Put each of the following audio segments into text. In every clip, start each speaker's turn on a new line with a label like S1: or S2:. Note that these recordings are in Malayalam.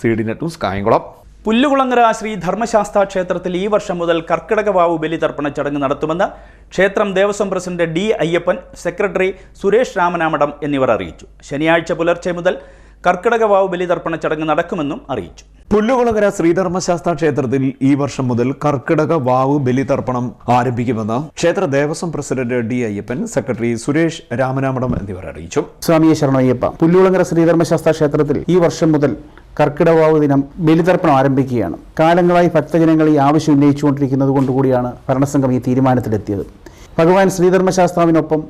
S1: C D net news Kayamkulam.
S2: Pullukulangara Sree Dharmashastra ക്ഷേത്രത്തിൽ ഈ വർഷം മുതൽ കർക്കിടക വാവ് ബലിതർപ്പണ ചടങ്ങ് നടത്തുമെന്ന് ക്ഷേത്രം Devaswom president D Ayyappan secretary Suresh Ramanamadam എന്നിവർ അറിയിച്ചു. ശനിയാഴ്ച പുലർച്ചെ മുതൽ കർക്കിടക വാവ് ബലിതർപ്പണ ചടങ്ങ് നടക്കുമെന്നും അറിയിച്ചു.
S1: പുല്ലുകുളങ്ങര ശ്രീധർമ്മശാസ്ത്ര ക്ഷേത്രത്തിൽ ഈ വർഷം മുതൽ കർക്കിടക വാവ് ബലിതർപ്പണം ആരംഭിക്കുമെന്ന് ക്ഷേത്ര Devaswom president D Ayyappan secretary Suresh Ramanamadam എന്നിവർ അറിയിച്ചു.
S3: സ്വാമിയെ ശരണയ്യപ്പ പുല്ലുകുളങ്ങര ശ്രീധർമ്മശാസ്ത്ര ക്ഷേത്രത്തിൽ ഈ വർഷം മുതൽ കർക്കിടവാവ് ദിനം ബലിതർപ്പണം ആരംഭിക്കുകയാണ്. കാലങ്ങളായി ഭക്തജനങ്ങൾ ഈ ആവശ്യം ഉന്നയിച്ചുകൊണ്ടിരിക്കുന്നത് കൊണ്ടുകൂടിയാണ് ഭരണസംഘം ഈ തീരുമാനത്തിലെത്തിയത്. ഭഗവാൻ ശ്രീധർമ്മശാസ്താവിനൊപ്പം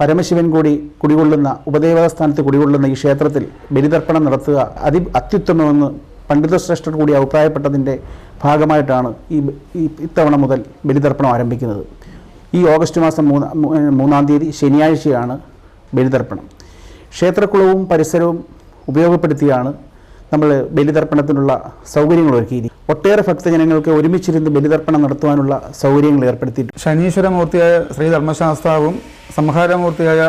S3: പരമശിവൻ കൂടി കുടികൊള്ളുന്ന ഉപദേവത സ്ഥാനത്ത് കുടികൊള്ളുന്ന ഈ ക്ഷേത്രത്തിൽ ബലിതർപ്പണം നടത്തുക അതി അത്യുത്തമമെന്ന് പണ്ഡിതശ്രേഷ്ഠർ കൂടി അഭിപ്രായപ്പെട്ടതിന്റെ ഭാഗമായിട്ടാണ് ഈ ഇത്തവണ മുതൽ ബലിതർപ്പണം ആരംഭിക്കുന്നത്. ഈ ഓഗസ്റ്റ് മാസം മൂന്നാം മൂന്നാം തീയതി ശനിയാഴ്ചയാണ് ബലിതർപ്പണം. ക്ഷേത്രക്കുളവും പരിസരവും ഉപയോഗപ്പെടുത്തിയാണ് നമ്മൾ ബലിതർപ്പണത്തിനുള്ള സൗകര്യങ്ങൾ ഒരുക്കിയിരിക്കും ഒട്ടേറെ ഭക്തജനങ്ങൾക്ക് ഒരുമിച്ചിരുന്ന് ബലിതർപ്പണം നടത്തുവാനുള്ള സൗകര്യങ്ങൾ ഏർപ്പെടുത്തിയിട്ടുണ്ട്.
S4: ശനീശ്വരമൂർത്തിയായ ശ്രീ ധർമ്മശാസ്താവും സംഹാരമൂർത്തിയായ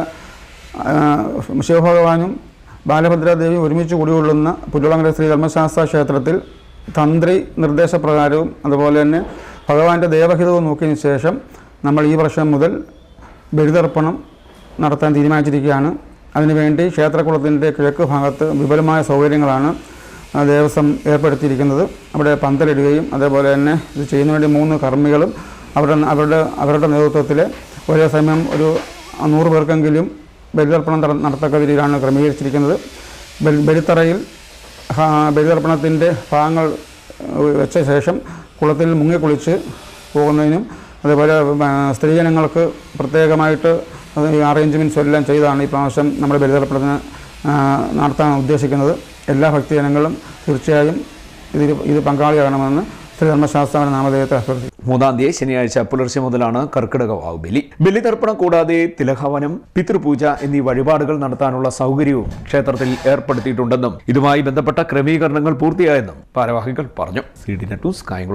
S4: ശിവഭഗവാനും ബാലഭദ്രാദേവിയും ഒരുമിച്ച് കൂടികൊള്ളുന്ന പുല്ലുളങ്ങര ശ്രീ ധർമ്മശാസ്ത്ര ക്ഷേത്രത്തിൽ തന്ത്രി നിർദ്ദേശപ്രകാരവും അതുപോലെ തന്നെ ഭഗവാന്റെ ദേവഹിതവും നോക്കിയതിനു ശേഷം നമ്മൾ ഈ വർഷം മുതൽ ബലിതർപ്പണം നടത്താൻ തീരുമാനിച്ചിരിക്കുകയാണ്. അതിനുവേണ്ടി ക്ഷേത്രകുളത്തിന്റെ കിഴക്ക് ഭാഗത്ത് വിപുലമായ സൗകര്യങ്ങളാണ് ദേവസ്വം ഏർപ്പെടുത്തിയിരിക്കുന്നത്. അവിടെ പന്തലിടുകയും അതേപോലെ തന്നെ ഇത് ചെയ്യുന്ന വേണ്ടി മൂന്ന് കർമ്മികളും അവരുടെ അവരുടെ അവരുടെ നേതൃത്വത്തിൽ ഒരേ സമയം ഒരു നൂറ് പേർക്കെങ്കിലും ബലിതർപ്പണം നട- നടത്തക്ക രീതിയിലാണ് ക്രമീകരിച്ചിരിക്കുന്നത്. ബലി ബലിത്തറയിൽ ബലിതർപ്പണത്തിന്റെ ഭാഗങ്ങൾ വെച്ച ശേഷം കുളത്തിൽ മുങ്ങിക്കുളിച്ച് പോകുന്നതിനും അതേപോലെ സ്ത്രീജനങ്ങൾക്ക് പ്രത്യേകമായിട്ട് അറേഞ്ച്മെന്റ്സ് എല്ലാം ചെയ്താണ് ഈ പ്രാവശ്യം നമ്മുടെ ബലിതർപ്പണത്തിന് നടത്താൻ ഉദ്ദേശിക്കുന്നത്. എല്ലാ ഭക്തജനങ്ങളും തീർച്ചയായും ഇതിൽ ഇത് പങ്കാളിയാകണമെന്ന് ശ്രീധർമ്മശാസ്ത്രാവിന്റെ നാമധേയത്തെ അഭ്യർത്ഥിച്ചു
S1: മൂന്നാം തീയതി ശനിയാഴ്ച പുലർച്ചെ മുതലാണ് കർക്കിടക വാവ് ബലി. ബലിതർപ്പണം കൂടാതെ തിലഹവനം പിതൃപൂജ എന്നീ വഴിപാടുകൾ നടത്താനുള്ള സൗകര്യവും ക്ഷേത്രത്തിൽ ഏർപ്പെടുത്തിയിട്ടുണ്ടെന്നും ഇതുമായി ബന്ധപ്പെട്ട ക്രമീകരണങ്ങൾ പൂർത്തിയായെന്നും ഭാരവാഹികൾ പറഞ്ഞു.